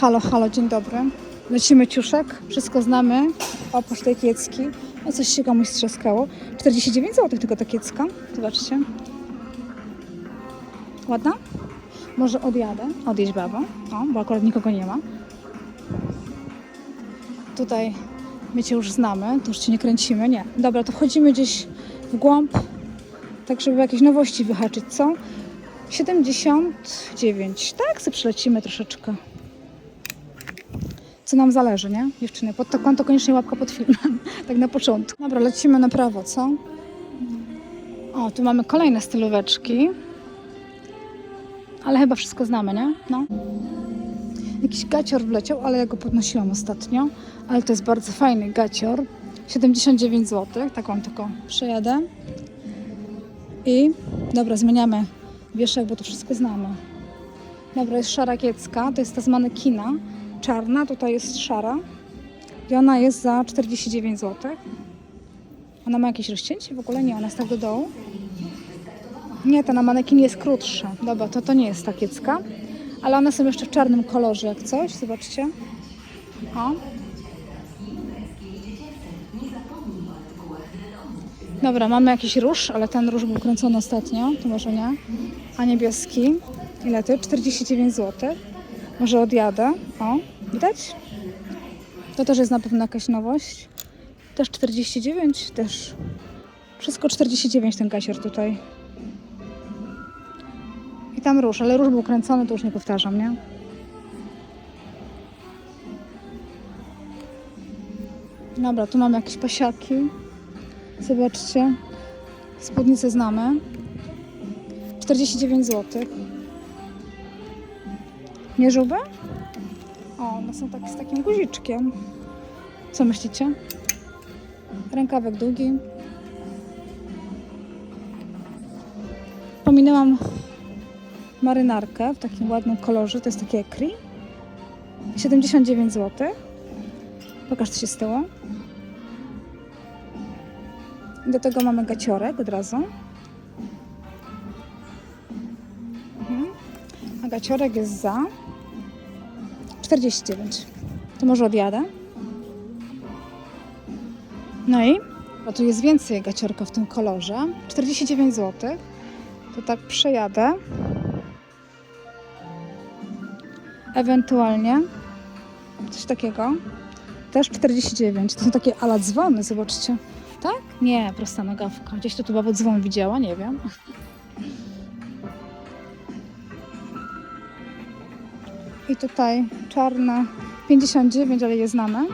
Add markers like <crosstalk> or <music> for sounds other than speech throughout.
Halo, halo, dzień dobry. Lecimy ciuszek, wszystko znamy, oprócz tej kiecki. O, coś się komuś strzaskało. 49 zł tylko ta kiecka. Zobaczcie. Ładna? Może odjadę? Odjedź babo. O, bo akurat nikogo nie ma. Tutaj my Cię już znamy, to już Cię nie kręcimy. Nie. Dobra, to wchodzimy gdzieś w głąb, tak żeby jakieś nowości wyhaczyć, co? 79. Tak, sobie przelecimy troszeczkę. Co nam zależy, nie? Dziewczyny, pod to konto koniecznie łapka pod filmem. <laughs> tak na początku. Dobra, lecimy na prawo, co? O, tu mamy kolejne stylóweczki. Ale chyba wszystko znamy, nie? No. Jakiś gacior wleciał, ale ja go podnosiłam ostatnio. Ale to jest bardzo fajny gacior. 79 zł. Tak wam tylko przejadę. I dobra, zmieniamy wieszak, bo to wszystko znamy. Dobra, jest szara kiecka, to jest ta z manekina. Czarna, tutaj jest szara. I ona jest za 49 zł. Ona ma jakieś rozcięcie? W ogóle nie, ona jest tak do dołu. Nie, ta na manekinie jest krótsza. Dobra, to to nie jest ta kiecka. Ale one są jeszcze w czarnym kolorze, jak coś. Zobaczcie. O. Dobra, mamy jakiś róż, ale ten róż był kręcony ostatnio, to może nie. A niebieski, ile ty? 49 zł. Może odjadę. O, widać? To też jest na pewno jakaś nowość. Też 49, też. Wszystko 49 ten kasier tutaj. I tam róż, ale róż był kręcony, to już nie powtarzam, nie? Dobra, tu mamy jakieś pasiaki. Zobaczcie. Spódnicę znamy. 49 zł. Mierzyłby? O, one są tak, z takim guziczkiem. Co myślicie? Rękawek długi. Pominęłam marynarkę w takim ładnym kolorze. To jest takie ekri. 79 zł. Pokaż, co się stało. Do tego mamy gaciorek od razu. Mhm. A gaciorek jest za 49. To może odjadę. No i bo tu jest więcej gaciorka w tym kolorze. 49 zł. To tak przejadę. Ewentualnie coś takiego. Też 49. To są takie ala dzwony, zobaczcie. Tak? Nie, prosta nogawka. Gdzieś to tu baba dzwon widziała, nie wiem. I tutaj czarne 59, ale je znamy.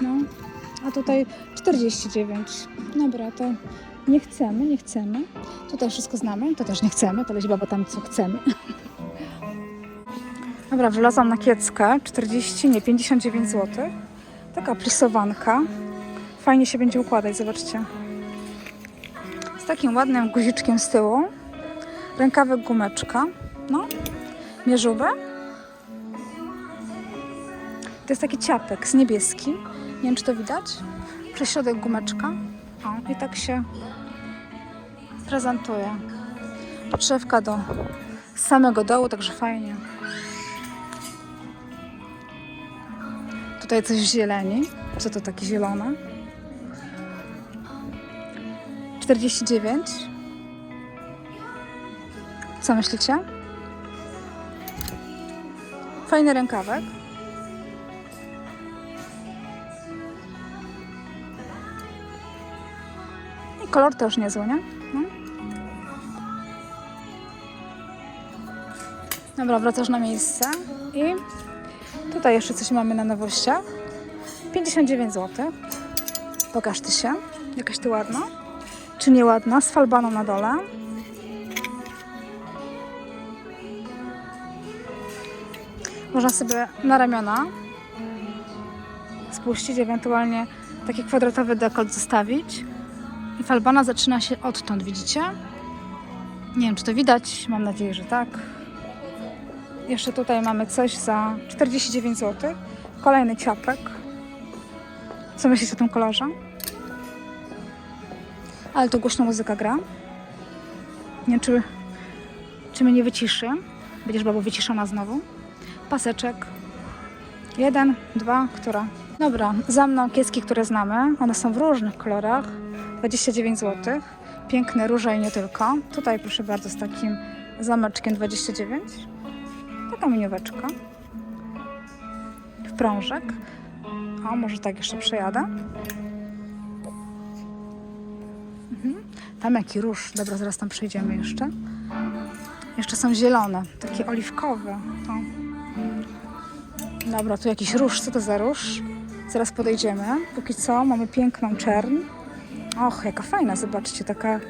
No, a tutaj 49. Dobra, to nie chcemy, nie chcemy. Tutaj wszystko znamy, to też nie chcemy. To leci baba tam, co chcemy. Dobra, wylazłam na kieckę. 40, nie, 59 zł. Taka plisowanka. Fajnie się będzie układać, zobaczcie. Z takim ładnym guziczkiem z tyłu. Rękawek gumeczka. No. Mierzyłbę. To jest taki ciapek z niebieskim. Nie wiem, czy to widać. Przez środek gumeczka. O, i tak się prezentuje. Podszewka do samego dołu, także fajnie. Tutaj coś zieleni. Co to takie zielone? 49. Co myślicie? Fajny rękawek. I kolor też niezły, nie? No. Dobra, wracasz na miejsce i tutaj jeszcze coś mamy na nowościach. 59 zł. Pokaż ty się. Jakaś ty ładna? Czy nieładna? Z falbaną na dole. Można sobie na ramiona spuścić, ewentualnie taki kwadratowy dekolt zostawić. I falbana zaczyna się odtąd, widzicie? Nie wiem, czy to widać. Mam nadzieję, że tak. Jeszcze tutaj mamy coś za 49 zł. Kolejny ciapek. Co myślisz o tym kolorze? Ale to głośno muzyka gra. Nie wiem, czy, czy mnie nie wyciszy. Będziesz babo wyciszona znowu. Paseczek. Jeden, dwa, która? Dobra, za mną kieski, które znamy. One są w różnych kolorach. 29 zł. Piękne róże i nie tylko. Tutaj proszę bardzo z takim zameczkiem 29. Taka minióweczka. W prążek. O, może tak jeszcze przejadę. Mhm. Tam jaki róż. Dobra, zaraz tam przejdziemy jeszcze. Jeszcze są zielone, takie oliwkowe. O. Dobra, tu jakiś róż. Co to za róż? Zaraz podejdziemy. Póki co mamy piękną czern. Och, jaka fajna, zobaczcie, taka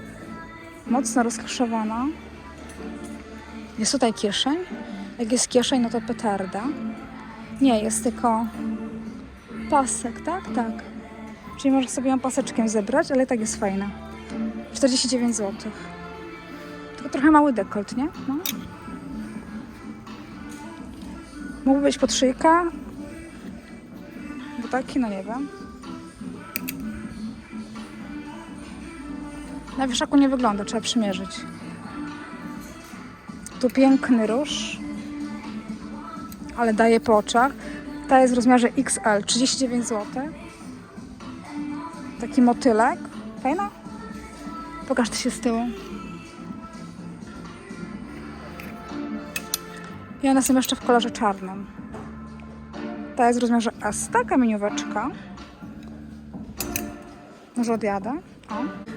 mocno rozkruszowana. Jest tutaj kieszeń. Jak jest kieszeń, no to petarda. Nie, jest tylko pasek, tak? Tak. Czyli możesz sobie ją paseczkiem zebrać, ale tak jest fajna. 49 zł. Tylko trochę mały dekolt, nie? No. Mógłby być podszyjka. Bo taki, no nie wiem. Na wieszaku nie wygląda, trzeba przymierzyć. Tu piękny róż, ale daje po oczach. Ta jest w rozmiarze XL, 39 zł. Taki motylek. Fajna? Pokaż to się z tyłu. I one są jeszcze w kolorze czarnym. Ta jest w rozmiarze S. Taka minióweczka. Może odjadę. O.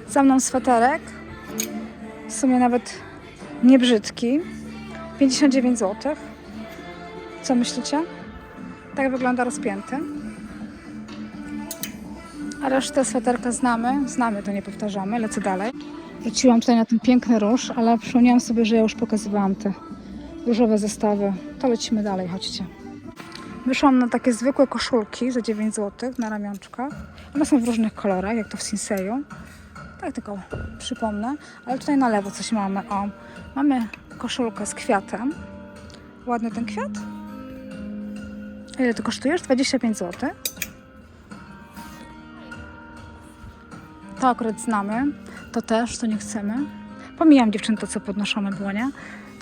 Za mną sweterek. W sumie nawet nie brzydki. 59 zł. Co myślicie? Tak wygląda rozpięty. A resztę sweterka znamy. Znamy, to nie powtarzamy. Lecę dalej. Wróciłam tutaj na ten piękny róż, ale przypomniałam sobie, że ja już pokazywałam te różowe zestawy. To lecimy dalej, chodźcie. Wyszłam na takie zwykłe koszulki za 9 zł na ramionczkach. One są w różnych kolorach, jak to w Sinseju. Tak tylko przypomnę. Ale tutaj na lewo coś mamy. O, mamy koszulkę z kwiatem. Ładny ten kwiat. Ile to kosztujesz? 25 zł. To akurat znamy. To też, to nie chcemy. Pomijam to, co podnoszone było, nie?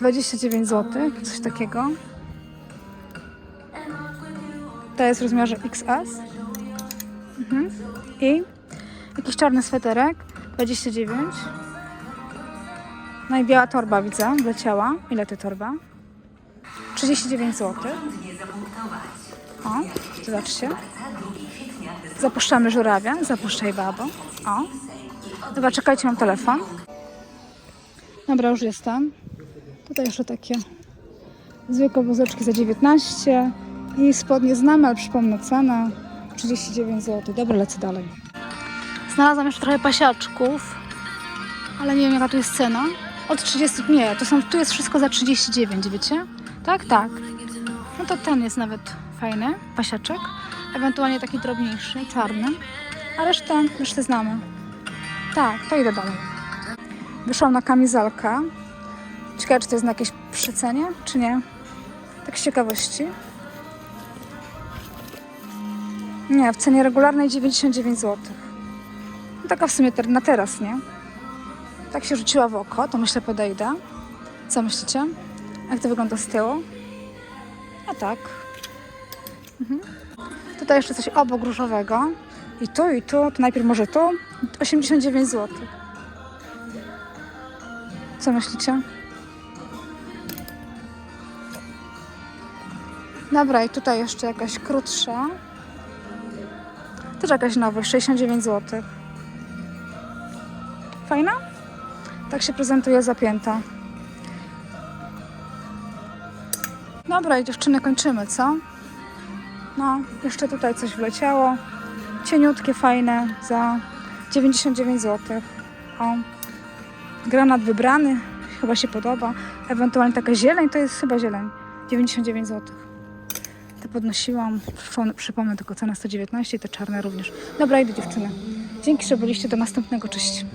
29 zł, coś takiego. To jest w rozmiarze XS. Mhm. I jakiś czarny sweterek, 29. No i biała torba widzę, wleciała. Ile ty torba? 39 zł. O, zobaczcie. Zapuszczamy żurawia, zapuszczaj babo. O. Dobra, czekajcie, mam telefon. Dobra, już jestem. Tutaj jeszcze takie zwykłe wózeczki za 19 i spodnie znamy, ale przypomnę cenę 39 zł. Dobra, lecę dalej. Znalazłam jeszcze trochę pasiaczków, ale nie wiem jaka tu jest cena. Od 30, nie, to są, tu jest wszystko za 39, wiecie? Tak, tak. No to ten jest nawet fajny, pasiaczek. Ewentualnie taki drobniejszy, czarny. A resztę, resztę znamy. Tak, to idę dalej. Wyszłam na kamizelkę. Ciekawe, czy to jest na jakieś przecenie, czy nie. Tak z ciekawości. Nie, w cenie regularnej 99 zł. No taka w sumie na teraz, nie? Tak się rzuciła w oko, to myślę podejdę. Co myślicie? Jak to wygląda z tyłu? A tak. Mhm. Tutaj jeszcze coś obok różowego. I tu, i tu. To najpierw może tu. 89 zł. Co myślicie? Dobra, i tutaj jeszcze jakaś krótsza. Też jakaś nowa, 69 zł. Fajna? Tak się prezentuje zapięta. Dobra, i dziewczyny kończymy, co? No, jeszcze tutaj coś wleciało. Cieniutkie, fajne, za 99 zł. O, granat wybrany, chyba się podoba. Ewentualnie taka zieleń, to jest chyba zieleń. 99 zł. Te podnosiłam, Przypomnę- tylko cenę 119 i te czarne również. Dobra, idę dziewczyny. Dzięki, że byliście. Do następnego. Cześć.